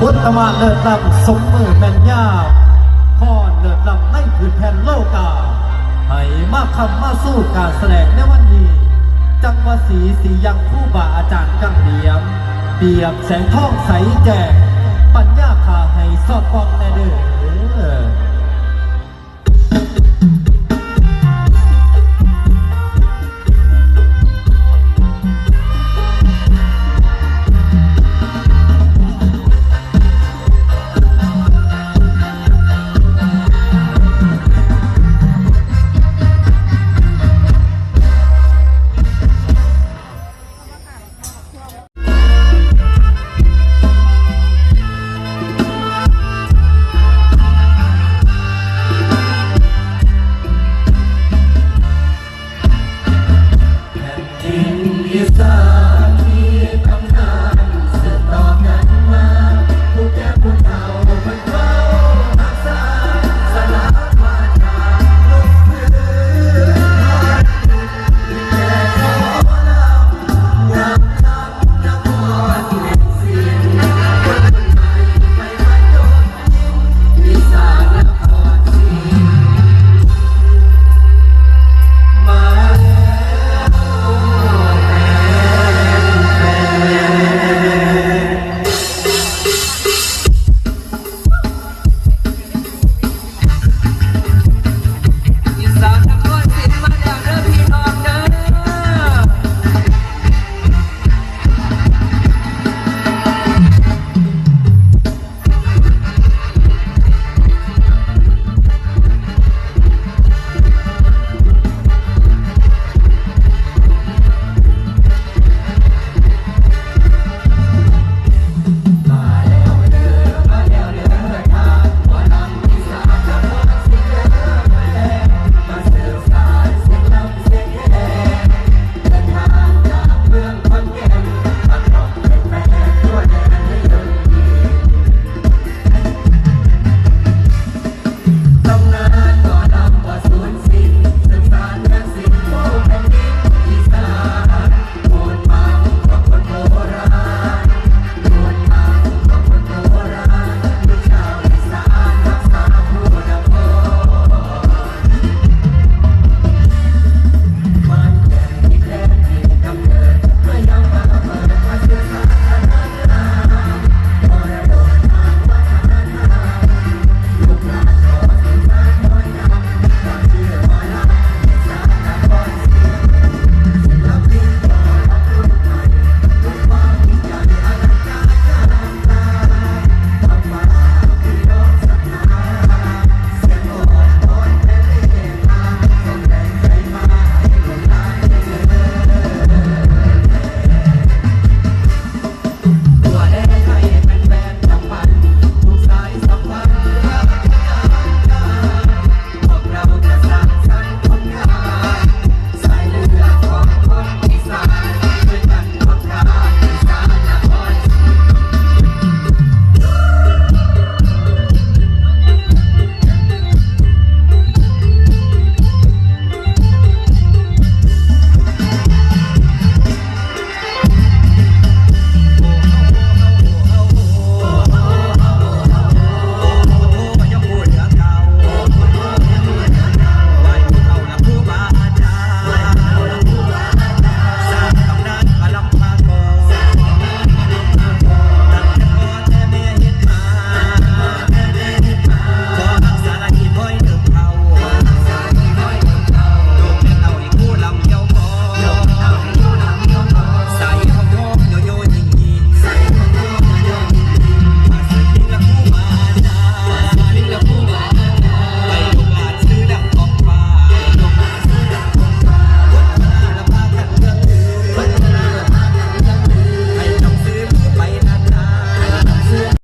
พุทธมาเลิศลำสมมือแม่นยาพ่อเลิศลำในผืนแผ่นโลกาให้มาคำมาสู้การแสดงในวันนี้ จังวสีสียังผู้บาอาจารย์กังเหลียม เปียบแสงทองใสแจก ปัญญาขาให้สอดคล้อง